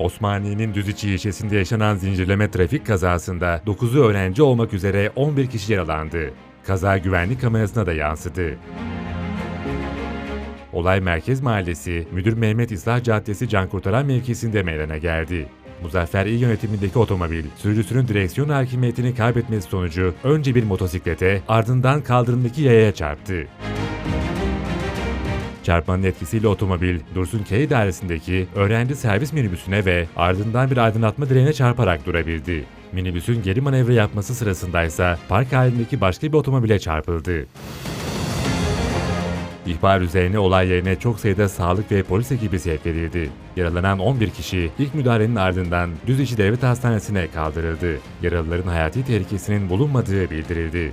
Osmaniye'nin Düziçi ilçesinde yaşanan zincirleme trafik kazasında 9'u öğrenci olmak üzere 11 kişi yaralandı. Kaza güvenlik kamerasına da yansıdı. Olay Merkez Mahallesi, Müdür Mehmet İslah Caddesi Can Kurtaran mevkisinde meydana geldi. Muzaffer İl yönetimindeki otomobil, sürücüsünün direksiyon hakimiyetini kaybetmesi sonucu önce bir motosiklete, ardından kaldırımdaki yayaya çarptı. Çarpmanın etkisiyle otomobil, Dursun K idaresindeki öğrenci servis minibüsüne ve ardından bir aydınlatma direğine çarparak durabildi. Minibüsün geri manevra yapması sırasındaysa park halindeki başka bir otomobile çarpıldı. İhbar üzerine olay yerine çok sayıda sağlık ve polis ekibi sevk edildi. Yaralanan 11 kişi ilk müdahalenin ardından Düziçi Devlet Hastanesi'ne kaldırıldı. Yaralıların hayati tehlikesinin bulunmadığı bildirildi.